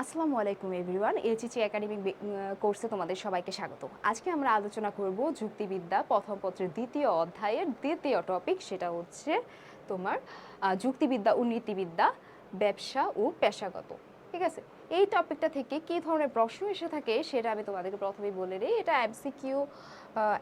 আসসালামু আলাইকুম, everyone. এইচএচি academic কোর্সে তোমাদের সবাইকে স্বাগত। আজকে আমরা আলোচনা করব যুক্তিবিদ্যা প্রথম পত্রের দ্বিতীয় অধ্যায়ের দ্বিতীয় টপিক সেটা হচ্ছে তোমার যুক্তিবিদ্যা ও নীতিবিদ্যা, ব্যবসা ও পেশাগত। ঠিক আছে? এই টপিকটা থেকে কি ধরনের প্রশ্ন এসে থাকে, সেটা আমি তোমাদেরকে প্রথমেই বলে দিই। এটা এমসিকিউ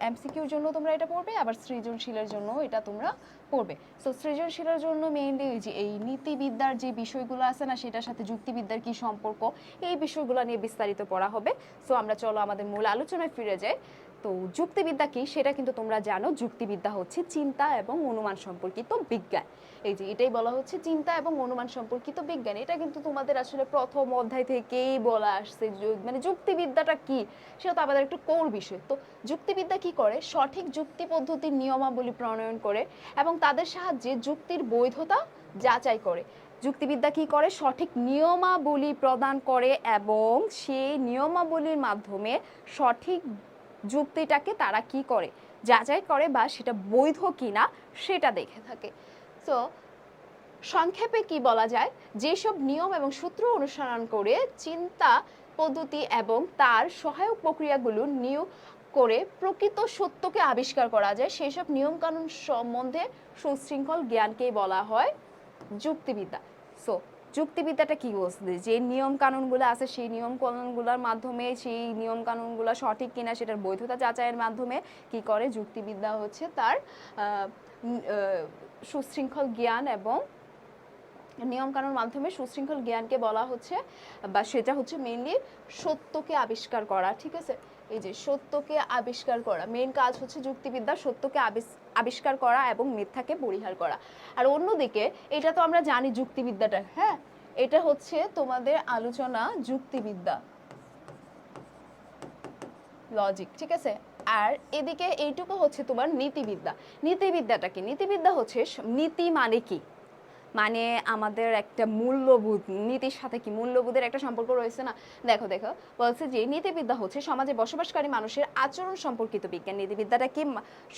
এমসিকিউর জন্য তোমরা এটা পড়বে, আবার সৃজনশীলের জন্য এটা তোমরা পড়বে। সো সৃজনশীলের জন্য মেইনলি যে এই নীতিবিদ্যার যে বিষয়গুলো আছে না, সেটার সাথে যুক্তিবিদ্যার কি সম্পর্ক, এই বিষয়গুলো নিয়ে বিস্তারিত পড়া হবে। সো আমরা চলো আমাদের মূল আলোচনায় ফিরে যাই। তো, যুক্তিবিদ্যা কি? সেটা কিন্তু তোমরা জানো, যুক্তিবিদ্যা হচ্ছে চিন্তা এবং অনুমান সম্পর্কিত বিজ্ঞান। এই যে এটাই বলা হচ্ছে চিন্তা এবং অনুমান সম্পর্কিত বিজ্ঞান। এটা কিন্তু তোমাদের আসলে প্রথম অধ্যায় থেকেই বলা আসছে মানে যুক্তিবিদ্যাটা কি, সেটা তো আমাদের একটু কোর বিষয়। তো যুক্তিবিদ্যা কি করে? সঠিক যুক্তি পদ্ধতির নিয়মাবলী প্রণয়ন করে এবং তাদের সাহায্যে যুক্তির বৈধতা যাচাই করে। যুক্তিবিদ্যা কি করে? সঠিক নিয়মাবলী প্রদান করে এবং সেই নিয়মাবলীর মাধ্যমে সঠিক যুক্তিটাকে তারা কি করে? যাচাই করে বা সেটা বৈধ কিনা, সেটা দেখে থাকে। তো সংক্ষেপে কি বলা যায়? যেসব নিয়ম এবং সূত্র অনুসরণ করে চিন্তা পদ্ধতি এবং তার সহায়ক প্রক্রিয়াগুলো নিয়োগ করে প্রকৃত সত্যকে আবিষ্কার করা যায়, সেসব নিয়মকানুন সম্বন্ধে সুশৃঙ্খল জ্ঞানকেই বলা হয় যুক্তিবিদ্যা। সো যুক্তিবিদ্যাটা কি বলছে? যে নিয়ম কানুনগুলো আছে, সেই নিয়ম কানুনগুলোর মাধ্যমে, সেই নিয়ম কানুনগুলো সঠিক কিনা সেটার বৈধতা যাচাইয়ের মাধ্যমে কি করে যুক্তিবিদ্যা হচ্ছে তার সুশৃঙ্খল জ্ঞান এবং নিয়মকানুন মাধ্যমে সুশৃঙ্খল জ্ঞানকে বলা হচ্ছে, বা সেটা হচ্ছে মেইনলি সত্যকে আবিষ্কার করা, ঠিক আছে? এই যে সত্যকে আবিষ্কার করা মেইন কাজ হচ্ছে যুক্তিবিদ্যা, সত্যকে আবিষ্কার করা এবং মিথ্যাকে পরিহার করা। আর অন্যদিকে, এটা তো আমরা জানি যুক্তিবিদ্যাটা হ্যাঁ? এটা হচ্ছে তোমাদের আলোচনা যুক্তিবিদ্যা। লজিক ঠিক আছে? আর এদিকে এইটুকু হচ্ছে তোমার নীতিবিদ্যা। নীতিবিদ্যাটা কি? নীতিবিদ্যা হচ্ছে নীতি মানে কি? মানে আমাদের একটা মূল্যবোধ, নীতির সাথে কি মূল্যবোধের একটা সম্পর্ক রয়েছে না? দেখো দেখো, বলছে যে নীতিবিদ্যা হচ্ছে সমাজে বসবাসকারী মানুষের আচরণ সম্পর্কিত বিজ্ঞান। নীতিবিদ্যাটা কি?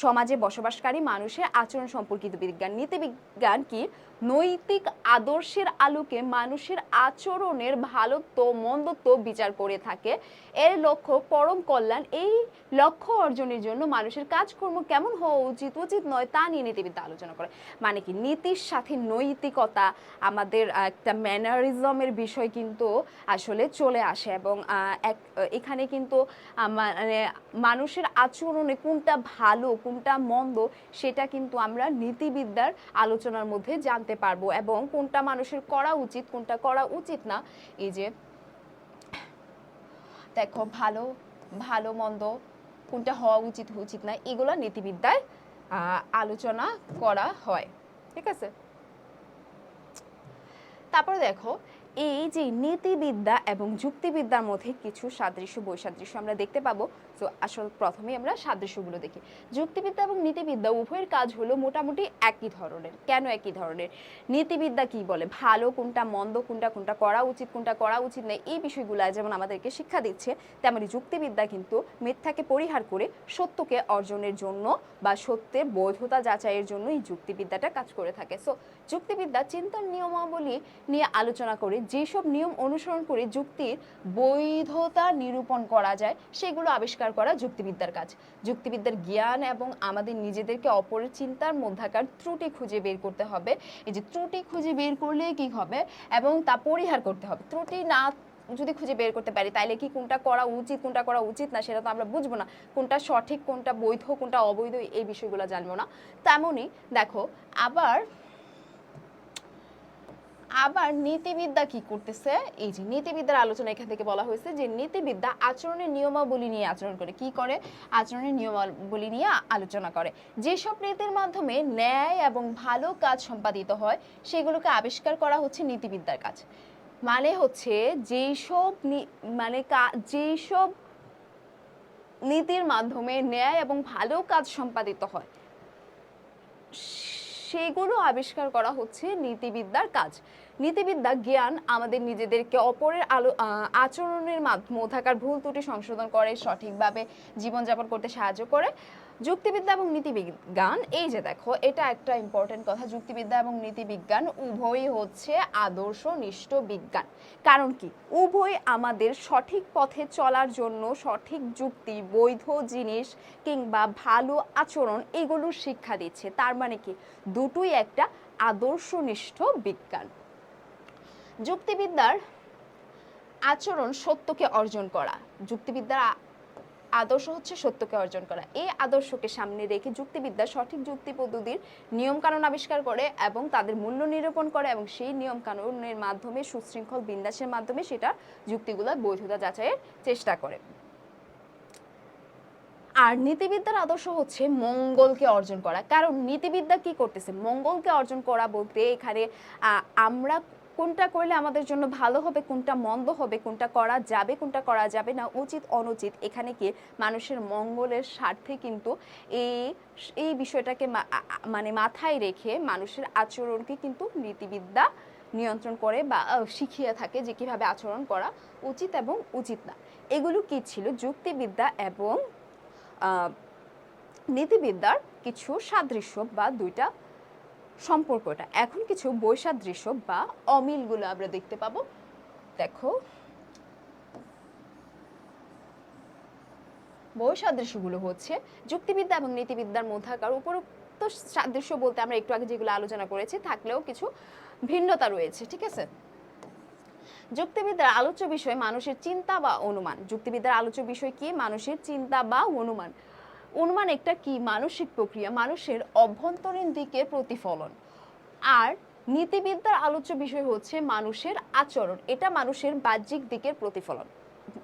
সমাজে বসবাসকারী মানুষের আচরণ সম্পর্কিত বিজ্ঞান। নীতিবিজ্ঞান কি? নৈতিক আদর্শের আলোকে মানুষের আচরণের ভালো ভালোত্ব, মন্দত্ব বিচার করে থাকে। এর লক্ষ্য পরম কল্যাণ। এই লক্ষ্য অর্জনের জন্য মানুষের কাজকর্ম কেমন হওয়া উচিত উচিত নয় তা নিয়ে নীতিবিদ্যা আলোচনা করে। মানে কি? নীতির সাথে নৈতিকতা, আমাদের একটা ম্যানারিজমের বিষয় কিন্তু আসলে চলে আসে এবং এক, এখানে কিন্তু মানে মানুষের আচরণে কোনটা ভালো, কোনটা মন্দ, সেটা কিন্তু আমরা নীতিবিদ্যার আলোচনার মধ্যে জানতে পারব এবং কোনটা মানুষের করা উচিত, কোনটা করা উচিত না। এই যে, দেখো, ভালো ভালো, মন্দ, কোনটা হওয়া উচিত উচিত না, এগুলো নীতিবিদ্যায় আলোচনা করা হয়, ঠিক আছে? তারপরে দেখো এই যে নীতিবিদ্যা এবং যুক্তিবিদ্যার মধ্যে কিছু সাদৃশ্য, বৈসাদৃশ্য আমরা দেখতে পাবো। তো আসল প্রথমেই আমরা সাদৃশ্যগুলো দেখি। যুক্তিবিদ্যা এবং নীতিবিদ্যা উভয়ের কাজ হলো মোটামুটি একই ধরনের। কেন একই ধরনের? নীতিবিদ্যা কি বলে? ভালো কোনটা, মন্দ কোনটা কোনটা করা উচিত, কোনটা করা উচিত নয়, এই বিষয়গুলো যেমন আমাদেরকে শিক্ষা দিচ্ছে, তেমনি যুক্তিবিদ্যা কিন্তু মিথ্যাকে পরিহার করে সত্যকে অর্জনের জন্য বা সত্যের বৈধতা যাচাইয়ের জন্য এই যুক্তিবিদ্যাটা কাজ করে থাকে। সো যুক্তিবিদ্যা চিন্তার নিয়মাবলী নিয়ে আলোচনা করে যেসব নিয়ম অনুসরণ করে যুক্তির বৈধতা নিরূপণ করা যায়, সেগুলো আবিষ্কার করা যুক্তিবিদ্যার কাজ। যুক্তিবিদ্যার জ্ঞান এবং আমাদের নিজেদেরকে অপরের চিন্তার মধ্যাকার ত্রুটি খুঁজে বের করতে হবে। এই যে ত্রুটি খুঁজে বের করলে কি হবে এবং তা পরিহার করতে হবে। ত্রুটি না যদি খুঁজে বের করতে পারি, তাইলে কি কোনটা করা উচিত, কোনটা করা উচিত না, সেটা তো আমরা বুঝব না। কোনটা সঠিক, কোনটা বৈধ, কোনটা অবৈধ, এই বিষয়গুলো জানব না। তেমনই দেখো, আবার আবার নীতিবিদ্যা কি করতেছে? এই যে নীতিবিদ্যার আলোচনা এখান থেকে বলা হয়েছে যে নীতিবিদ্যা আচরণের নিয়মাবলী নিয়ে আচরণ করে। কি করে? আচরণের নিয়মাবলী নিয়ে আলোচনা করে। যেসব নীতির মাধ্যমে ন্যায় এবং ভালো কাজ সম্পাদিত হয়, সেগুলোকে আবিষ্কার করা হচ্ছে নীতিবিদ্যার কাজ মানে হচ্ছে যেসব মানে যেসব নীতির মাধ্যমে ন্যায় এবং ভালো কাজ সম্পাদিত হয় সেগুলো আবিষ্কার করা হচ্ছে নীতিবিদ্যার কাজ। নীতিবিদ্যা জ্ঞান আমাদের নিজেদেরকে অপরের আলো আচরণের মাধ্যমে থাকার ভুল ত্রুটি সংশোধন করে, সঠিকভাবে জীবনযাপন করতে সাহায্য করে। যুক্তিবিদ্যা এবং নীতিবিজ্ঞান, এই যে দেখো, এটা একটা ইম্পর্টেন্ট কথা। যুক্তিবিদ্যা এবং নীতিবিজ্ঞান উভয়ই হচ্ছে আদর্শ নিষ্ঠ বিজ্ঞান। কারণ কি? উভয় আমাদের সঠিক পথে চলার জন্য সঠিক যুক্তি, বৈধ জিনিস কিংবা ভালো আচরণ এগুলোর শিক্ষা দিচ্ছে। তার মানে কি? দুটোই একটা আদর্শনিষ্ঠ বিজ্ঞান। যুক্তিবিদ্যার আচরণ সত্যকে অর্জন করা। যুক্তিবিদ্যার আদর্শ হচ্ছে সত্যকে অর্জন করা। এই আদর্শকে সামনে রেখে যুক্তিবিদ্যা, সঠিক যুক্তি পদ্ধতির নিয়মকানুন আবিষ্কার করে এবং তাদের মূল্য নিরূপণ করে এবং সেই নিয়মকানুনের মাধ্যমে, সুশৃঙ্খল বিন্যাসের মাধ্যমে সেটা যুক্তিগুলো বৈধতা যাচাইয়ের চেষ্টা করে। আর নীতিবিদ্যার আদর্শ হচ্ছে মঙ্গলকে অর্জন করা। কারণ নীতিবিদ্যা কি করতেছে? মঙ্গলকে অর্জন করা বলতে এখানে আমরা কোনটা করলে আমাদের জন্য ভালো হবে, কোনটা মন্দ হবে, কোনটা করা যাবে, কোনটা করা যাবে না, উচিত, অনুচিত, এখানে কি মানুষের মঙ্গলের স্বার্থে কিন্তু এই এই বিষয়টাকে মানে মাথায় রেখে মানুষের আচরণকে কিন্তু নীতিবিদ্যা নিয়ন্ত্রণ করে বা শিখিয়ে থাকে যে কীভাবে আচরণ করা উচিত এবং উচিত না। এগুলো কি ছিল? যুক্তিবিদ্যা এবং নীতিবিদ্যার কিছু সাদৃশ্য বা দুইটা সম্পর্কটা। এখন কিছু বৈসাদৃশ্য বা অমিলগুলো আমরা দেখতে পাবো। দেখো। বৈসাদৃশ্যগুলো হচ্ছে যুক্তিবিদ্যা এবং নীতিবিদ্যার মধ্যকার উপরোক্ত সাদৃশ্য বলতে আমরা একটু আগে যেগুলো আলোচনা করেছি, থাকলেও কিছু ভিন্নতা রয়েছে, ঠিক আছে? যুক্তিবিদ্যার আলোচ্য বিষয় মানুষের চিন্তা বা অনুমান। যুক্তিবিদ্যার আলোচ্য বিষয় কি? মানুষের চিন্তা বা অনুমান। অনুমান একটা কি? মানসিক প্রক্রিয়া, মানুষের অভ্যন্তরীণ দিকে প্রতিফলন। আর নীতিবিদ্যার আলোচ্য বিষয় হচ্ছে মানুষের আচরণ। এটা মানুষের বাহ্যিক দিকের প্রতিফলন।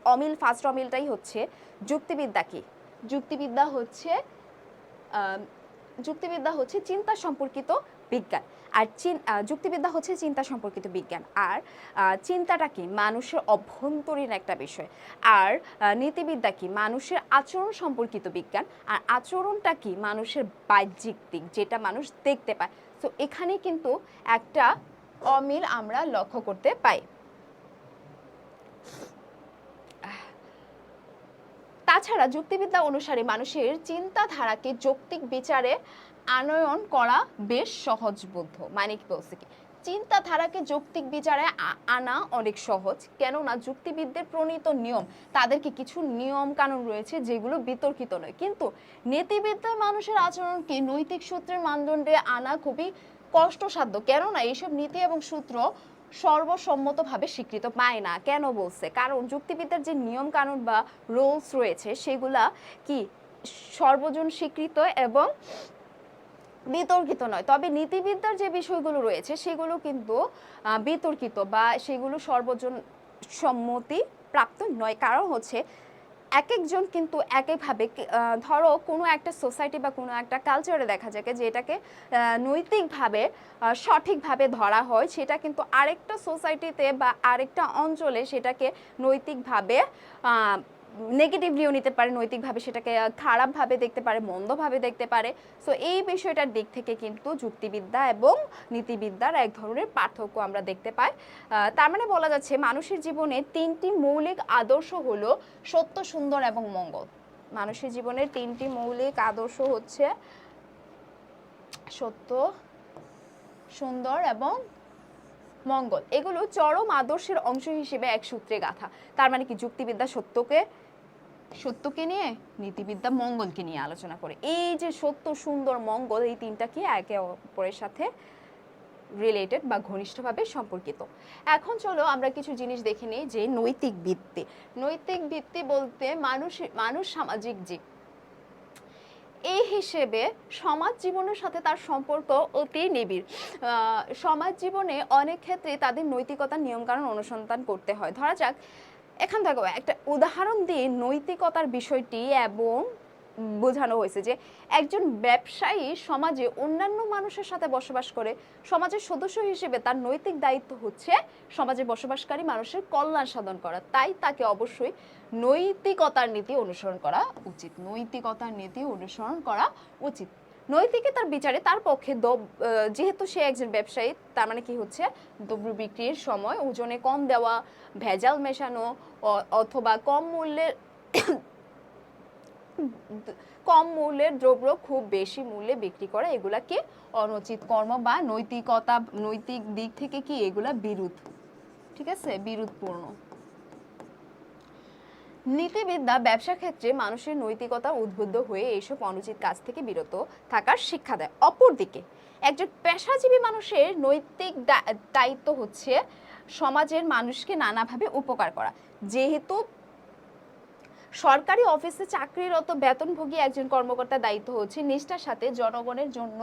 অমিল, ফার্স্ট অমিলটাই হচ্ছে যুক্তিবিদ্যা কি? যুক্তিবিদ্যা হচ্ছে যুক্তিবিদ্যা হচ্ছে চিন্তা সম্পর্কিত বিজ্ঞান। আর যুক্তিবিদ্যা হচ্ছে চিন্তা সম্পর্কিত বিজ্ঞান। আর চিন্তাটা কি? মানুষের অভ্যন্তরীণ একটা বিষয়। আর নীতিবিদ্যা কি? মানুষের আচরণ সম্পর্কিত বিজ্ঞান। আর আচরণটা কি? মানুষের বাহ্যিক দিক, যেটা মানুষ দেখতে পায়। তো এখানে কিন্তু একটা অমিল আমরা লক্ষ্য করতে পাই। তাছাড়া যুক্তিবিদ্যা অনুসারে মানুষের চিন্তাধারাকে যৌক্তিক বিচারে আনয়ন করা বেশ সহজবোধ্য মানে কি বলছে কি, চিন্তাধারাকে যৌক্তিক বিচারে আনা অনেক সহজ, কেননা যুক্তিবিদদের প্রণীত নিয়ম, তাদেরকে কিছু নিয়ম কানুন রয়েছে যেগুলো বিতর্কিত নয়। কিন্তু নীতিবিদ্যায় মানুষের আচরণকে নৈতিক সূত্রের মানদণ্ডে আনা খুবই কষ্টসাধ্য, কেননা এইসব নীতি এবং সূত্র সর্বসম্মতভাবে স্বীকৃত পায় না। কেন বলছে? কারণ যুক্তিবিদ্যার যে নিয়ম কানুন বা রুলস রয়েছে, সেগুলা কি সর্বজন স্বীকৃত এবং বিতর্কিত নয়। তবে নীতিবিদ্যার যে বিষয়গুলো রয়েছে, সেগুলো কিন্তু বিতর্কিত বা সেগুলো সর্বজন সম্মতি প্রাপ্ত নয়। কারণ হচ্ছে এক একজন কিন্তু এক একভাবে কি- আহ, ধরো কোনো একটা সোসাইটি বা কোনো একটা কালচারে দেখা যায় যে এটাকে নৈতিকভাবে সঠিকভাবে ধরা হয় সেটা কিন্তু আরেকটা সোসাইটিতে বা আরেকটা অঞ্চলে সেটাকে নৈতিকভাবে নেগেটিভলিও নিতে পারে, নৈতিকভাবে সেটাকে খারাপভাবে দেখতে পারে, মন্দভাবে দেখতে পারে। সো এই বিষয়টার দিক থেকে কিন্তু যুক্তিবিদ্যা এবং নীতিবিদ্যার এক ধরনের পার্থক্য আমরা দেখতে পাই। তার মানে বলা যাচ্ছে মানুষের জীবনে তিনটি মৌলিক আদর্শ হলো সত্য, সুন্দর এবং মঙ্গল। মানুষের জীবনের তিনটি মৌলিক আদর্শ হচ্ছে সত্য, সুন্দর এবং মঙ্গল। এগুলো চরম আদর্শের অংশ হিসেবে এক সূত্রে গাথা। তার মানে কি? যুক্তিবিদ্যা সত্যকে সত্যকে নিয়ে, নীতিবিদ্যা মঙ্গলকে নিয়ে আলোচনা করে। এই যে সত্য, সুন্দর, মঙ্গল, এই তিনটা কি একে অপরের সাথে রিলেটেড বা ঘনিষ্ঠভাবে সম্পর্কিত? এখন চলো আমরা কিছু জিনিস দেখে নিই যে নৈতিক ভিত্তি। নৈতিক ভিত্তি বলতে মানুষ মানুষ সামাজিক জীব। এই হিসেবে সমাজ জীবনের সাথে তার সম্পর্ক অতি নিবিড়। সমাজ জীবনে অনেক ক্ষেত্রে তাদের নৈতিকতার নিয়মকানুন অনুসন্ধান করতে হয়। ধরা যাক এখান থেকে একটা উদাহরণ দিয়ে নৈতিকতার বিষয়টি এবং বোঝানো হয়েছে যে একজন ব্যবসায়ী সমাজে অন্যান্য মানুষের সাথে বসবাস করে, সমাজের সদস্য হিসেবে তার নৈতিক দায়িত্ব হচ্ছে সমাজে বসবাসকারী মানুষের কল্যাণ সাধন করা। তাই তাকে অবশ্যই নৈতিকতার নীতি অনুসরণ করা উচিত, নৈতিকতার নীতি অনুসরণ করা উচিত। নৈতিকতার বিচারে তার পক্ষে যেহেতু সে একজন ব্যবসায়ী, তার মানে কি হচ্ছে? দ্রব্য বিক্রির সময় ওজনে কম দেওয়া, ভেজাল মেশানো অথবা কম মূল্যের কম মূল্যের দ্রব্য খুব বেশি মূল্যে বিক্রি করা এগুলা কি অনুচিত কর্ম বা নৈতিকতা, নৈতিক দিক থেকে কি এগুলা বিরুদ্ধ ঠিক আছে? বিরোধপূর্ণ নীতিবিদ্যা ব্যবসা ক্ষেত্রে মানুষের নৈতিকতা উদ্বুদ্ধ হয়ে এইসব অনুচিত কাজ থেকে বিরত থাকার শিক্ষা দেয়। অপরদিকে, একজন পেশাজীবী মানুষের নৈতিক দায়িত্ব হচ্ছে সমাজের মানুষকে নানাভাবে উপকার করা। যেহেতু সরকারি অফিসে চাকরিরত বেতনভোগী একজন কর্মকর্তার দায়িত্ব হচ্ছে। নিষ্ঠার সাথে জনগণের জন্য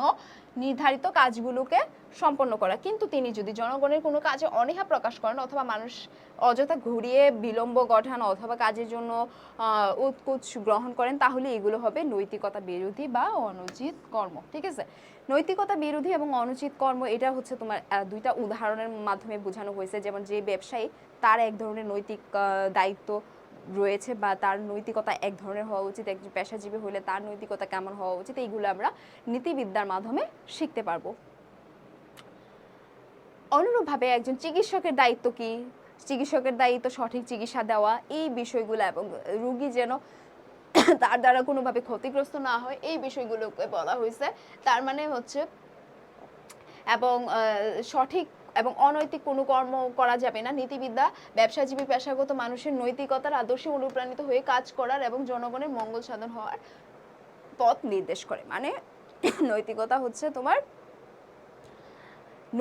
নির্ধারিত কাজগুলোকে সম্পন্ন করা। কিন্তু তিনি যদি জনগণের কোনো কাজে অনীহা প্রকাশ করেন অথবা মানুষ অযথা ঘুরিয়ে বিলম্ব গঠান অথবা কাজের জন্য উৎকুচ গ্রহণ করেন, তাহলে এগুলো হবে নৈতিকতা বিরোধী বা অনুচিত কর্ম। ঠিক আছে? নৈতিকতা বিরোধী এবং অনুচিত কর্ম, এটা হচ্ছে তোমার দুইটা উদাহরণের মাধ্যমে বোঝানো হয়েছে। যেমন যে ব্যবসায়ী, তার এক ধরনের নৈতিক দায়িত্ব রয়েছে বা তার নৈতিকতা এক ধরনের হওয়া উচিত, একজন পেশাজীবী হলে তার নৈতিকতা কেমন হওয়া উচিত, এইগুলো আমরা নীতিবিদ্যার মাধ্যমে শিখতে পারব। অনুরূপভাবে একজন চিকিৎসকের দায়িত্ব কি? চিকিৎসকের দায়িত্ব সঠিক চিকিৎসা দেওয়া, এই বিষয়গুলো এবং রুগী যেন তার দ্বারা কোনোভাবে ক্ষতিগ্রস্ত না হয়, এই বিষয়গুলোকে বলা হয়েছে। তার মানে হচ্ছে এবং সঠিক এবং অনৈতিক কোনো কর্ম করা যাবে না। নীতিবিদ্যা, ব্যবসাজীবী, পেশাগত মানুষের নৈতিকতার আদর্শে অনুপ্রাণিত হয়ে কাজ করার এবং জনগণের মঙ্গল সাধন হওয়ার পথ নির্দেশ করে। মানে নৈতিকতা হচ্ছে তোমার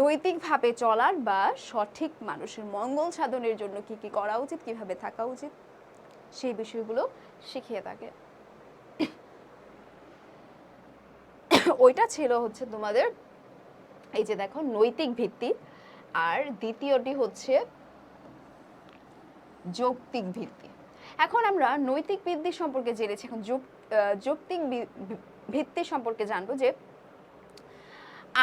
নৈতিকভাবে চলার বা সঠিক মানুষের মঙ্গল সাধনের জন্য কি কি করা উচিত, কীভাবে থাকা উচিত, সেই বিষয়গুলো শিখিয়ে থাকে। ওইটা ছিল হচ্ছে তোমাদের, এই যে দেখো নৈতিক ভিত্তি। আর দ্বিতীয়টি হচ্ছে যৌক্তিক ভিত্তি। এখন আমরা নৈতিক ভিত্তি সম্পর্কে জেনেছি, এখন যৌক্তিক ভিত্তি সম্পর্কে জানব যে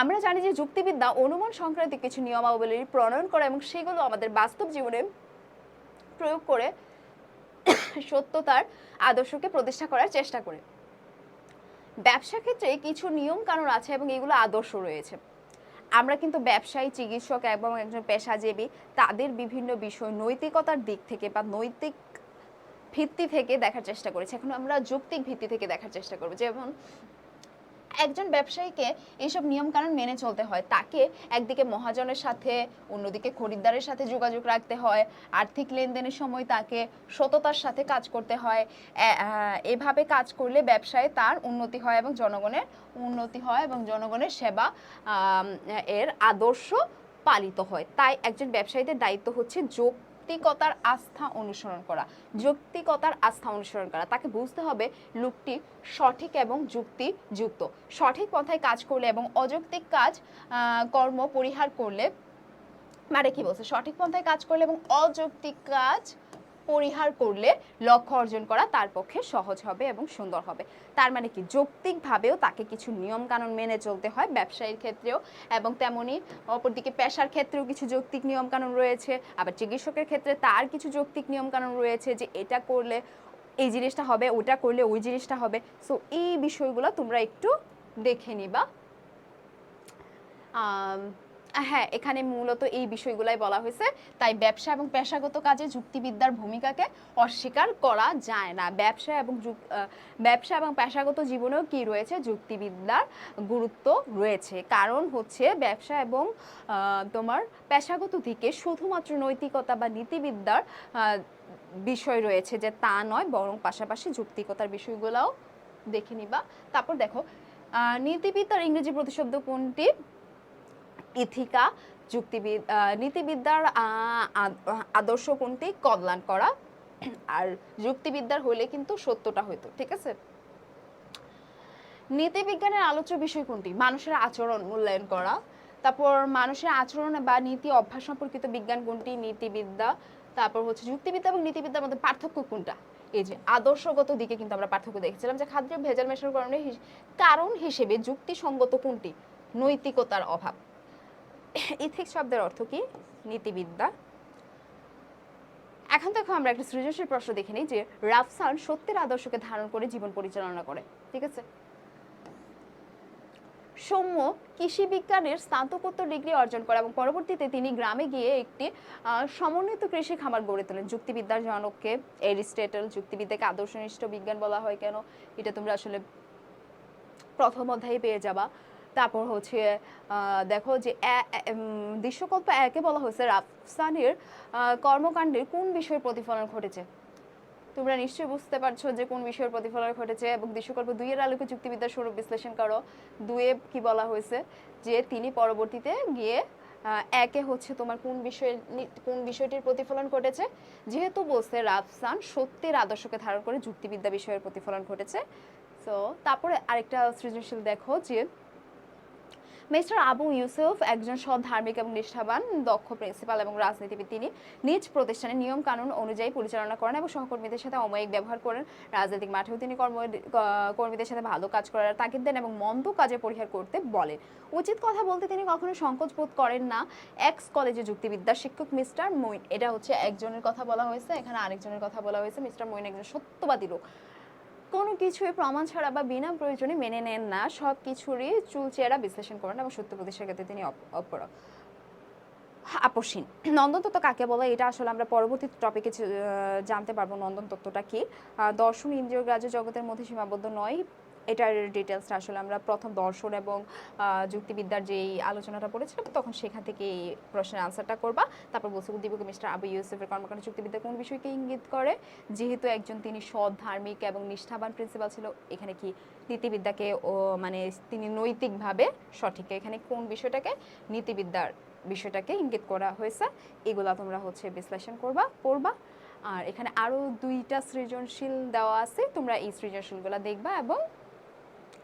আমরা জানি যে যুক্তিবিদ্যা অনুমান সংক্রান্ত কিছু নিয়মাবলী প্রণয়ন করে এবং সেগুলো আমাদের বাস্তব জীবনে প্রয়োগ করে সত্যতার আদর্শকে প্রতিষ্ঠা করার চেষ্টা করে। ব্যবসা ক্ষেত্রে কিছু নিয়ম কানুন আছে এবং এগুলো আদর্শ রয়েছে। আমরা কিন্তু ব্যবসায়ী, চিকিৎসক এবং একজন পেশাজীবী, তাদের বিভিন্ন বিষয়, নৈতিকতার দিক থেকে বা নৈতিক ভিত্তি থেকে দেখার চেষ্টা করেছি। এখন আমরা যৌক্তিক ভিত্তি থেকে দেখার চেষ্টা করব। যেমন একজন ব্যবসায়ীকে এইসব নিয়ম কানুন মেনে চলতে হয়। তাকে একদিকে মহাজনের সাথে, অন্যদিকে খরিদ্দারের সাথে যোগাযোগ রাখতে হয়। আর্থিক লেনদেনের সময় তাকে সততার সাথে কাজ করতে হয়। এভাবে কাজ করলে ব্যবসায় তার উন্নতি হয় এবং জনগণের উন্নতি হয় এবং জনগণের সেবা এর আদর্শ পালিত হয়। তাই একজন ব্যবসায়ীদের দায়িত্ব হচ্ছে যৌক্তিকতার আস্থা অনুসরণ করা। যৌক্তিকতার আস্থা অনুসরণ করা। তাকে বুঝতে হবে লোকটি সঠিক এবং যুক্তিযুক্ত। সঠিক পথায় কাজ করলে এবং অযৌক্তিক কাজ কর্ম পরিহার করলে মানে কি বলছে? সঠিক পন্থায় কাজ করলে এবং অযৌক্তিক কাজ পরিহার করলে লক্ষ্য অর্জন করা তার পক্ষে সহজ হবে এবং সুন্দর হবে। তার মানে কি? যৌক্তিকভাবেও তাকে কিছু নিয়ম কানুন মেনে চলতে হয় ব্যবসায়ীর ক্ষেত্রেও এবং তেমনি অপরদিকে পেশার ক্ষেত্রেও কিছু যৌক্তিক নিয়ম কানুন রয়েছে। আবার চিকিৎসকের ক্ষেত্রে তার কিছু যৌক্তিক নিয়ম কানুন রয়েছে যে এটা করলে এই জিনিসটা হবে, ওটা করলে ওই জিনিসটা হবে। সো এই বিষয়গুলো তোমরা একটু দেখে নিবা। হ্যাঁ এখানে মূলত এই বিষয়গুলাই বলা হয়েছে। তাই ব্যবসা এবং পেশাগত কাজে যুক্তিবিদ্যার ভূমিকাকে অস্বীকার করা যায় না। ব্যবসা এবং ব্যবসা এবং পেশাগত জীবনেও কি রয়েছে? যুক্তিবিদ্যার গুরুত্ব রয়েছে। কারণ হচ্ছে ব্যবসা এবং তোমার পেশাগত দিকে শুধুমাত্র নৈতিকতা বা নীতিবিদ্যার বিষয় রয়েছে যে তা নয়, বরং পাশাপাশি যুক্তিকতার বিষয়গুলোও দেখে নিবা। তারপর দেখো নীতিবিদ্যার ইংরেজি প্রতিশব্দ কোনটি? ইথিকা যুক্তিবিদ নীতিবিদ্যার আহ, আদ- আদর্শ কোনটি? কল্যাণ করা। আর যুক্তিবিদ্যার হলে কিন্তু সত্যটা হইতো ঠিক আছে? নীতিবিজ্ঞানের আলোচ্য বিষয় কোনটি? মানুষের আচরণ মূল্যায়ন করা। তারপর মানুষের আচরণ বা নীতি অভ্যাস সম্পর্কিত বিজ্ঞান কোনটি? নীতিবিদ্যা। তারপর হচ্ছে যুক্তিবিদ্যা এবং নীতিবিদ্যার মধ্যে পার্থক্য কোনটা? এই যে আদর্শগত দিকে কিন্তু আমরা পার্থক্য দেখেছিলাম যে খাদ্য ভেজাল মেশানোর কারণে কারণ হিসেবে যুক্তিসঙ্গত কোনটি? নৈতিকতার অভাব। ইথিক শব্দের অর্থ কি? নীতিবিদ্যা। এখন দেখো আমরা একটা সৃজনশীল প্রশ্ন দেখে নিই যে রাফসান সত্যের আদর্শকে ধারণ করে জীবন পরিচালনা করে, ঠিক আছে? সৌম্য কৃষি বিজ্ঞানের স্নাতকোত্তর ডিগ্রি অর্জন করে এবং পরবর্তীতে তিনি গ্রামে গিয়ে একটি সমন্বিত কৃষি খামার গড়ে তোলেন। যুক্তিবিদ্যার জনককে এরিস্টেটল যুক্তিবিদ্যাকে আদর্শনিষ্ঠ বিজ্ঞান বলা হয় কেন? এটা তোমরা আসলে প্রথম অধ্যায়ে পেয়ে যাবা। তারপর হচ্ছে দেখো যে দৃশ্যকল্প একে বলা হয়েছে রাফসানের কর্মকাণ্ডের কোন বিষয়ের প্রতিফলন ঘটেছে? তোমরা নিশ্চয়ই বুঝতে পারছ যে কোন বিষয়ের প্রতিফলন ঘটেছে এবং দৃশ্যকল্প দুইয়ের আলোকে যুক্তিবিদ্যার স্বরূপ বিশ্লেষণ করো। দুয়ে কি বলা হয়েছে? যে তিনি পরবর্তীতে গিয়ে একে হচ্ছে তোমার কোন বিষয়ের নি- কোন বিষয়টির প্রতিফলন ঘটেছে? যেহেতু বলছে রাফসান সত্যের আদর্শকে ধারণ করে যুক্তিবিদ্যা বিষয়ের প্রতিফলন ঘটেছে। তো তারপরে আরেকটা সৃজনশীল দেখো যে মিস্টার আবু ইউসুফ একজন সৎ, ধার্মিক এবং নিষ্ঠাবান, দক্ষ প্রিন্সিপাল এবং রাজনীতিবিদ। তিনি নিজ প্রতিষ্ঠানের নিয়ম কানুন অনুযায়ী পরিচালনা করেন এবং সহকর্মীদের সাথে অমায়িক ব্যবহার করেন। রাজনৈতিক মাঠেও তিনি কর্ম, কর্মীদের সাথে ভালো কাজ করার তাগিদ দেন এবং মন্দ কাজে পরিহার করতে বলেন। উচিত কথা বলতে তিনি কখনো সংকোচ বোধ করেন না। এক্স কলেজে যুক্তিবিদ্যার শিক্ষক মিস্টার মইন এটা হচ্ছে একজনের কথা বলা হয়েছে, এখানে আরেকজনের কথা বলা হয়েছে। মিস্টার মইন একজন সত্যবাদী লোক। কোনো কিছুই প্রমাণ ছাড়া বা বিনা প্রয়োজনে মেনে নেন না। সব কিছুরই চুলচেরা বিশ্লেষণ করেন এবং সত্য প্রতিষ্ঠার ক্ষেত্রে তিনি অপ- অপর আপসীন নন্দন তত্ত্ব কাকে বলে? এটা আসলে আমরা পরবর্তী টপিকে জানতে পারব নন্দন তত্ত্বটা কি। দর্শন ইন্দ্রিয় গ্রাহ্য জগতের মধ্যে সীমাবদ্ধ নয়। এটার ডিটেলসটা আসলে আমরা প্রথম দর্শন এবং যুক্তিবিদ্যার যেই আলোচনাটা পড়েছিলাম, তখন সেখান থেকে এই প্রশ্নের আনসারটা করবা। তারপর বলছে উদ্দীপক মিস্টার আবু ইউসুফের কর্মকাণ্ড যুক্তিবিদ্যা কোন বিষয়কে ইঙ্গিত করে? যেহেতু একজন তিনি সৎ, ধার্মিক এবং নিষ্ঠাবান প্রিন্সিপাল ছিল, এখানে কি নীতিবিদ্যাকে, ও মানে তিনি নৈতিকভাবে সঠিক, এখানে কোন বিষয়টাকে? নীতিবিদ্যার বিষয়টাকে ইঙ্গিত করা হয়েছে। এগুলা তোমরা হচ্ছে বিশ্লেষণ করবা, পড়বা। আর এখানে আরও দুইটা সৃজনশীল দেওয়া আছে, তোমরা এই সৃজনশীলগুলো দেখবা এবং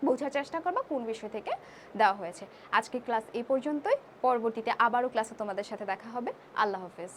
বোঝার চেষ্টা করবা কোন বিষয় থেকে দেওয়া হয়েছে। আজকে ক্লাস এই পর্যন্তই। পরবর্তীতে আবারও ক্লাসে তোমাদের সাথে দেখা হবে। আল্লাহ হাফেজ।